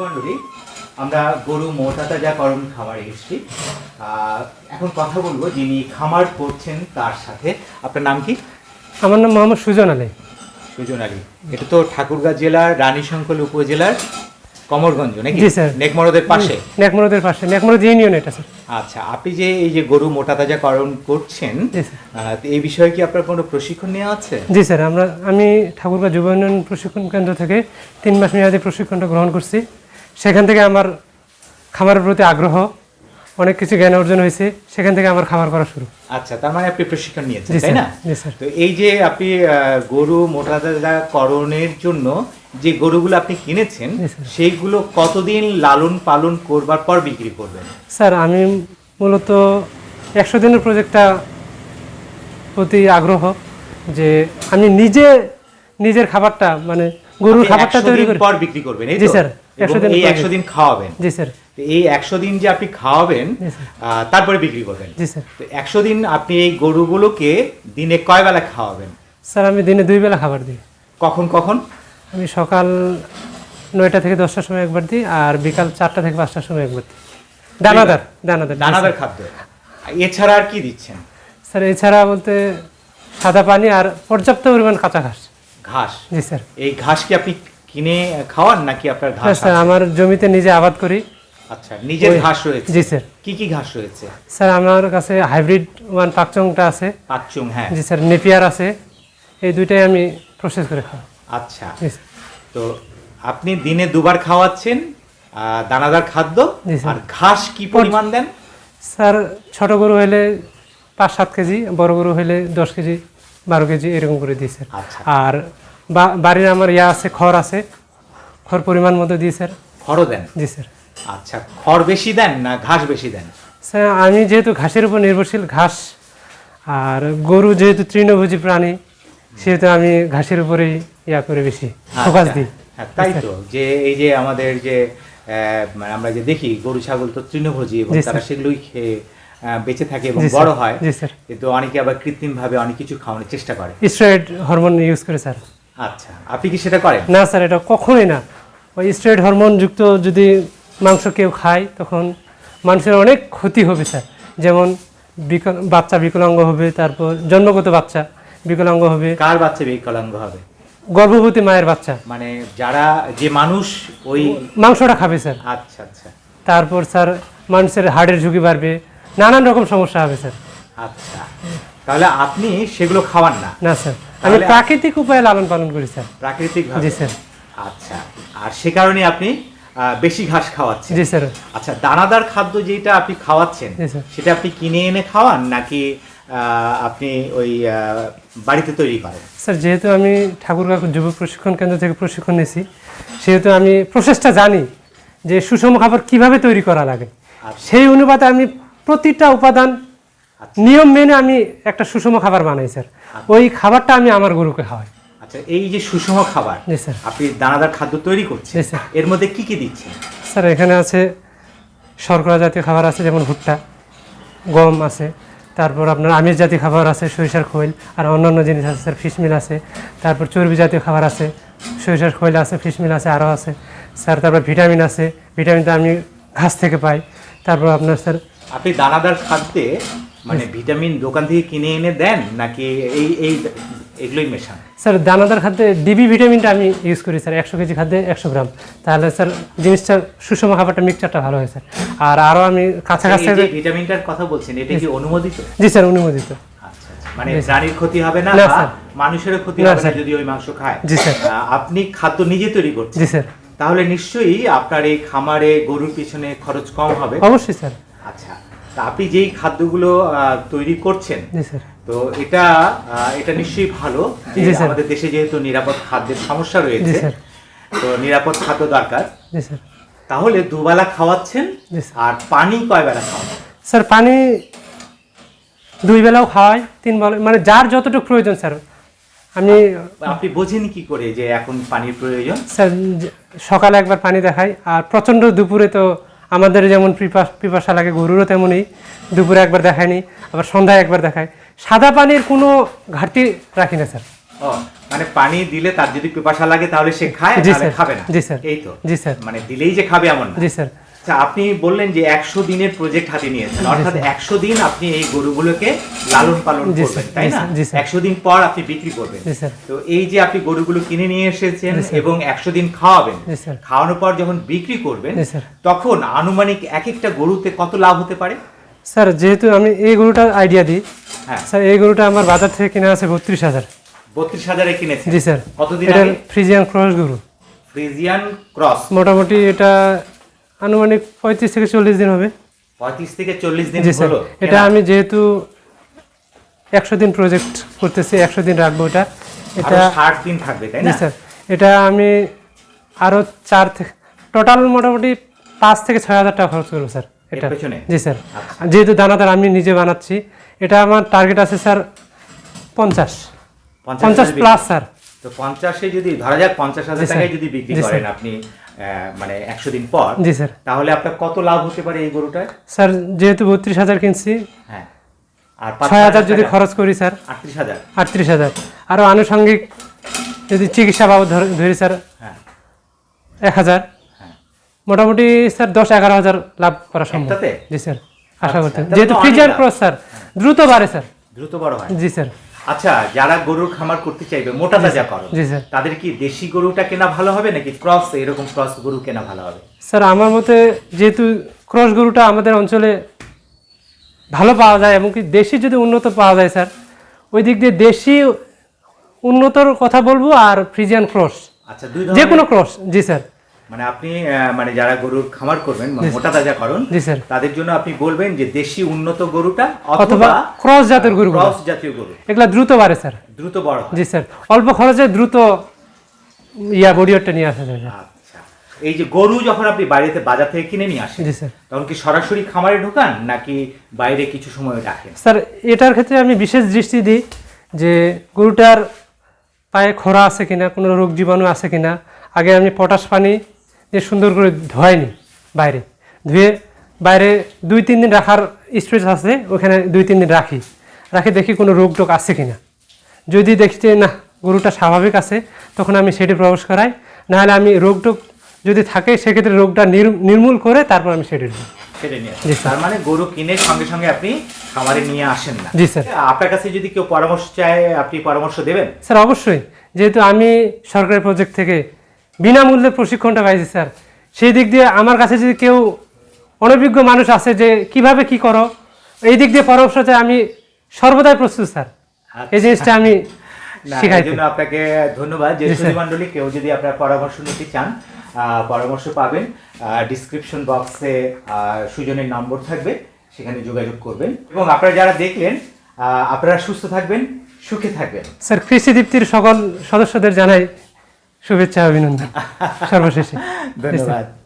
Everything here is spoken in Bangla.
বন্ধুমণ্ডলী আমরা গরু মোটাতা মোটাতাজাকরণ খামারে এসেছি এখন কথা বলব যিনি খামার করছেন তার সাথে। আপনার নাম কি? আমার নাম মোহাম্মদ সুজন আলী। সুজন আলী। এটা তো ঠাকুরগাঁ জেলার রানীশঙ্কল উপজেলার কমরগঞ্জ নাকি। নেকমরদের পাশে? নেকমরদের পাশে। নেকমরদ ইউনিয়ন এটা স্যার। আচ্ছা আপনি যে এই যে গরু মোটাতাজাকরণ করছেন জি, স্যার। আহ, তো এই বিষয়ে কি আপনার কোনো প্রশিক্ষণ নেওয়া আছে? জি স্যার আমরা আমি ঠাকুরগাঁ যুব উন্নয়ন প্রশিক্ষণ কেন্দ্র থেকে তিন মাস মেয়াদী প্রশিক্ষণটা গ্রহণ করছি। সেখান থেকে আমার খামারের প্রতি আগ্রহ অনেক কিছু জ্ঞান অর্জন হয়েছে সেখান থেকে আমার খামার করা শুরু। আচ্ছা তার মানে আপনি প্রশিক্ষণ নিয়েছেন তাই না? তো এই যে আপনি গরু গরু করণের জন্য যে গরুগুলো আপনি কিনেছেন। সেইগুলো কতদিন লালন পালন করবার পর বিক্রি করবেন? স্যার আমি মূলত একশো দিনের প্রজেক্টটা প্রতি আগ্রহ যে আমি নিজে নিজের খাবারটা মানে গরুর খাবারটা তৈরি করে পর বিক্রি করবেন এই স্যার, এবং 100 দিন এই একশো দিন খাওয়াবেন। জি স্যার। তো এই একশো দিন যে আপনি খাওয়াবেন তারপরে বিক্রি করবেন। জি স্যার। তো একশো দিন আপনি এই গরুগুলোকে দিনে কয় বেলা খাওয়াবেন? স্যার আমি দিনে দুই বেলা খাবার দিই। কখন কখন? আমি সকাল নয়টা থেকে দশটার সময় একবার দিই আর বিকাল চারটা থেকে পাঁচটার সময় একবার দিই। দানাদার দানাদার দানাদার। খাদ্য। এছাড়া আর কি দিচ্ছেন? স্যার এছাড়া বলতে সাদা পানি আর পর্যাপ্ত পরিমাণ কাঁচা ঘাস। ঘাস? জি স্যার। এই ঘাস কি আপনি কিনে খাওয়ান নাকি আপনার ঘাস স্যার আমার জমিতে নিজে আবাদ করি। আচ্ছা নিজের ঘাস রয়েছে। জি স্যার। কি কি ঘাস রয়েছে? স্যার আমার কাছে হাইব্রিড ওয়ান পাকচংটা আছে। পাচ্চুং হ্যাঁ। জি স্যার নেপিয়ার আছে। এই দুইটাই আমি প্রসেস করে খাওয়া আচ্ছা। তো আপনি দিনে দুবার খাওয়াচ্ছেন দানাদার খাদ্য। আর ঘাস কি পরিমাণ দেন? স্যার ছোট গরু হলে পাঁচ সাত কেজি বড় গরু হলে দশ কেজি। বারো কেজি এরকম করে দিয়েছে আচ্ছা। আর বা- বাড়ির আমার ইয়া আছে খড় আছে খড় পরিমাণ মতো স্যার। খড়ও দেন? জি স্যার। আচ্ছা খড় বেশি দেন না ঘাস বেশি দেন? স্যার আমি যেহেতু ঘাসের উপর নির্ভরশীল ঘাস আর গরু যেহেতু তৃণভোজী প্রাণী সেহেতু আমি ঘাসের উপরেই ইয়া করে বেশি ফোকাস আচ্ছা, দিই। হ্যাঁ, তাই তো যে এই যে আমাদের যে আমরা যে দেখি গরু ছাগল তো তৃণভোজী এবং তারা সেগুলোই খেয়ে বেঁচে থাকে এবং বড় হয়। স্যার। কিন্তু অনেকে আবার কৃত্রিম ভাবে অনেক কিছু খাওয়ানোর চেষ্টা করে। স্টেরয়েড হরমোন ইউজ করে স্যার। আচ্ছা আপনি কি সেটা করেন? না স্যার এটা কখনোই না। ওই স্টেরয়েড হরমোন যুক্ত যদি মাংস কেউ খায় তখন মানুষের অনেক ক্ষতি হবে স্যার। যেমন বাচ্চা বিকলাঙ্গ হবে তারপর জন্মগত বাচ্চা বিকলাঙ্গ হবে। কার বাচ্চা বিকলাঙ্গ হবে? গর্ভবতী মায়ের বাচ্চা। মানে যারা যে মানুষ ওই মাংসটা খাবে স্যার। আচ্ছা আচ্ছা। তারপর স্যার মানুষের হাড়ের ঝুঁকি বাড়বে নানান রকম সমস্যা হবে স্যার। আচ্ছা। তাহলে আপনি সেগুলো খাওয়ান না? না স্যার। আমি প্রাকৃতিক উপায়ে লালন পালন করি স্যার। প্রাকৃতিক জি স্যার। আচ্ছা। আর সে কারণে আপনি বেশি ঘাস খাওয়াচ্ছেন? জি স্যার। আচ্ছা দানাদার খাদ্য যেটা আপনি খাওয়াচ্ছেন সেটা আপনি কিনে এনে খাওয়ান নাকি আপনি ওই বাড়িতে তৈরি করেন? স্যার যেহেতু আমি ঠাকুরগাঁ যুব প্রশিক্ষণ কেন্দ্র থেকে প্রশিক্ষণ নিয়েছি সেহেতু আমি প্রসেসটা জানি যে সুষম খাবার কীভাবে তৈরি করা লাগে। আচ্ছা। সেই অনুপাতে আমি প্রতিটা উপাদান আচ্ছা। নিয়ম মেনে আমি একটা সুষম খাবার বানাই স্যার। ওই খাবারটা আমি আমার গরুকে খাওয়াই। আচ্ছা এই যে সুষম খাবার আপনি দানাদার খাদ্য তৈরি করছেন। এর মধ্যে কি কি দিচ্ছেন? স্যার এখানে আছে শর্করা জাতীয় খাবার আছে যেমন ভুট্টা গম আছে তারপর আপনার আমিষ জাতীয় খাবার আছে সরিষার খৈল আর অন্যান্য জিনিস আছে স্যার ফিশমিল আছে তারপর চর্বি জাতীয় খাবার আছে সরিষার খৈল আছে ফিশমিল আছে আরও আছে স্যার তারপর ভিটামিন আছে ভিটামিনটা আমি ঘাস থেকে পাই তারপর আপনার স্যার আপনি দানাদার খাদ্যে মানে ভিটামিন দোকান থেকে কিনে এনে দেন নাকি এই এই এগুলোই মেশান? স্যার দানাদার খাদ্যে ডিবি ভিটামিনটা আমি ইউজ করি স্যার একশো কেজি খাদ্যে একশো গ্রাম। তাহলে স্যার জিনিসটা সুষম খাবারটা মিক্সচারটা ভালো হয় স্যার। আর আরও আমি কাছাকাছি ভিটামিনটার কথা বলছেন এটা কি অনুমোদিত? জি স্যার অনুমোদিত। আচ্ছা আচ্ছা। মানে প্রাণীর ক্ষতি হবে না। মানুষেরও ক্ষতি হবে না যদি ওই মাংস খায়। জি, স্যার। আপনি খাদ্য নিজে তৈরি করছেন। জি স্যার। তাহলে নিশ্চয়ই আপনার এই খামারে গরুর পিছনে খরচ কম হবে। অবশ্যই স্যার। আচ্ছা তা আপনি যেই খাদ্যগুলো তৈরি করছেন স্যার। তো এটা এটা নিশ্চয়ই ভালো যে আমাদের দেশে যেহেতু নিরাপদ খাদ্যের সমস্যা রয়েছে তো নিরাপদ খাদ্য দরকার। স্যার। তাহলে দুবেলা খাওয়াচ্ছেন আর পানি কয় বেলা খাওয়াচ্ছেন স্যার পানি দুই বেলাও খাওয়াই তিন বেলা মানে যার যতটুকু প্রয়োজন স্যার আমি আপনি বোঝেন কি করে যে এখন পানির প্রয়োজন? স্যার সকালে একবার পানি দেখাই আর প্রচণ্ড দুপুরে তো আমাদের যেমন পিপা- পিপাসা লাগে গরুরও তেমনই। দুপুরে একবার দেখায়নি আবার সন্ধ্যায় একবার দেখায়। সাদা পানির কোনো ঘাটতি রাখি না স্যার। মানে পানি দিলে তার যদি পিপাসা লাগে তাহলে সে খায় জি স্যার। খাবে না। জি স্যার। এই তো। জি স্যার। মানে দিলেই যে খাবে এমন জি স্যার। আচ্ছা আপনি বললেন যে একশো দিনের প্রজেক্ট হাতে নিয়েছেন। অর্থাৎ একশো দিন আপনি এই গরুগুলোকে লালন পালন করবেন তাই না। একশো দিন পর আপনি বিক্রি করবেন। তো এই যে আপনি গরুগুলো কিনে নিয়ে এসেছেন এবং একশো দিন খাওয়াবেন খাওয়ানোর পর যখন বিক্রি করবেন তখন আনুমানিক এক একটা গরুতে কত লাভ হতে পারে? স্যার যেহেতু আমি এই গরুটার আইডিয়া দিই হ্যাঁ। স্যার এই গরুটা আমার বাজার থেকে কিনা আছে বত্রিশ হাজার। বত্রিশ হাজারে কিনেছেন? জি স্যার। কতদিন ফ্রিজিয়ান ক্রস গরু। ফ্রিজিয়ান ক্রস মোটামুটি এটা আনুমানিক পঁয়ত্রিশ থেকে চল্লিশ দিন হবে। পঁয়ত্রিশ থেকে চল্লিশ দিন জি স্যার। এটা আমি যেহেতু একশো দিন প্রজেক্ট করতেছি একশো দিন রাখব এটা। এটা ষাট দিন থাকবে তাই না? স্যার। এটা আমি আরও চার থেকে টোটাল মোটামুটি পাঁচ থেকে ছয় হাজার টাকা খরচ করব স্যার এটা। জি স্যার। আচ্ছা। যেহেতু দানাদার আমি নিজে বানাচ্ছি এটা আমার টার্গেট আছে স্যার পঞ্চাশ। পঞ্চাশ প্লাস স্যার। তো পঞ্চাশে যদি ধরা যাক পঞ্চাশ হাজার টাকায় যদি বিক্রি করেন। আপনি মানে একশো দিন পর জি স্যার। তাহলে আপনার কত লাভ হতে পারে এই গরুটায় স্যার যেহেতু বত্রিশ হাজার কিনছি হ্যাঁ। আর ছয় হাজার যদি খরচ করি স্যার। আটত্রিশ হাজার। আটত্রিশ হাজার। আরও আনুষঙ্গিক যদি চিকিৎসা বাবদ ধরি স্যার হ্যাঁ। এক হাজার। হ্যাঁ। মোটামুটি স্যার দশ এগারো হাজার লাভ করা সম্ভব। জি স্যার। আশা আচ্ছা, করতেন যেহেতু অনেক ক্রস স্যার দ্রুত বাড়ে স্যার। দ্রুত বড় হয়। জি স্যার। আচ্ছা যারা গরুর খামার করতে চাইবে মোটা তাজা করো। জি স্যার। তাদের কি দেশি গরুটা কেনা ভালো হবে নাকি ক্রস এরকম ক্রস গরু কেনা ভালো হবে? স্যার আমার মতে যেহেতু ক্রস গরুটা আমাদের অঞ্চলে ভালো পাওয়া যায় এমনকি দেশি যদি উন্নত পাওয়া যায় স্যার ওই দিক দিয়ে দেশি উন্নতর কথা বলব আর ফ্রিজিয়ান ক্রস। আচ্ছা যে কোনো ক্রস জি স্যার। মানে আপনি মানে যারা গরুর খামার করবেন মানে মোটা তাজা করুন স্যার। তাদের জন্য আপনি বলবেন যে দেশি উন্নত গরুটা অথবা ক্রস জাতের গরু ক্রস জাতীয় গরু। এগুলা দ্রুত বাড়ে স্যার। দ্রুত বড় জি স্যার। অল্প খরচে দ্রুত ইয়া বডিওরটা নিয়ে আসা যায় আচ্ছা। এই যে গরু যখন আপনি বাইরেতে বাজার থেকে কিনে নিয়ে আসেন জি স্যার। তখন কি সরাসরি খামারে ঢোকান নাকি বাইরে কিছু সময় রাখেন? স্যার এটার ক্ষেত্রে আমি বিশেষ দৃষ্টি দিই যে গরুটার পায়ে খরা আছে কিনা কোনো রোগ জীবাণু আছে কিনা। আগে আমি পটাশ পানি দিয়ে সুন্দর করে ধোয়াইনি বাইরে। ধুয়ে বাইরে দুই তিন দিন রাখার স্পেস আছে ওখানে দুই তিন দিন রাখি। রাখি দেখি কোনো রোগ টোগ আছে কি না যদি দেখি যে না গরুটা স্বাভাবিক আছে তখন আমি সেটি প্রবেশ করাই। নাহলে আমি রোগ টোগ যদি থাকে সেক্ষেত্রে রোগটা নির- নির্মূল করে তারপর আমি সেটি জি। তার মানে গরু কিনে সঙ্গে সঙ্গে আপনি খামারে নিয়ে আসেন না। জি স্যার। আপনার কাছে যদি কেউ পরামর্শ চায় আপনি পরামর্শ দেবেন? স্যার অবশ্যই। যেহেতু আমি সরকারি প্রজেক্ট থেকে বিনামূল্যে প্রশিক্ষণটা পাইছি স্যার। সেই দিক দিয়ে আমার কাছে যদি কেউ অনভিজ্ঞ মানুষ আছে যে কীভাবে কি করো এই দিক দিয়ে পরামর্শ চাই আমি সর্বদাই প্রস্তুত স্যার। এই জিনিসটা আমি জন্য আপনাকে ধন্যবাদ। যে জি, মন্ডলী কেউ যদি আপনার পরামর্শ নিতে চান পরামর্শ পাবেন ডিসক্রিপশন বক্সে সুজনের নম্বর থাকবে সেখানে যোগাযোগ করবেন। এবং আপনারা যারা দেখলেন আহ, আপনারা সুস্থ থাকবেন সুখে থাকবেন। স্যার কৃষি দীপ্তির সকল সদস্যদের জানাই শুভেচ্ছা অভিনন্দন। সর্বশেষে। ধন্যবাদ।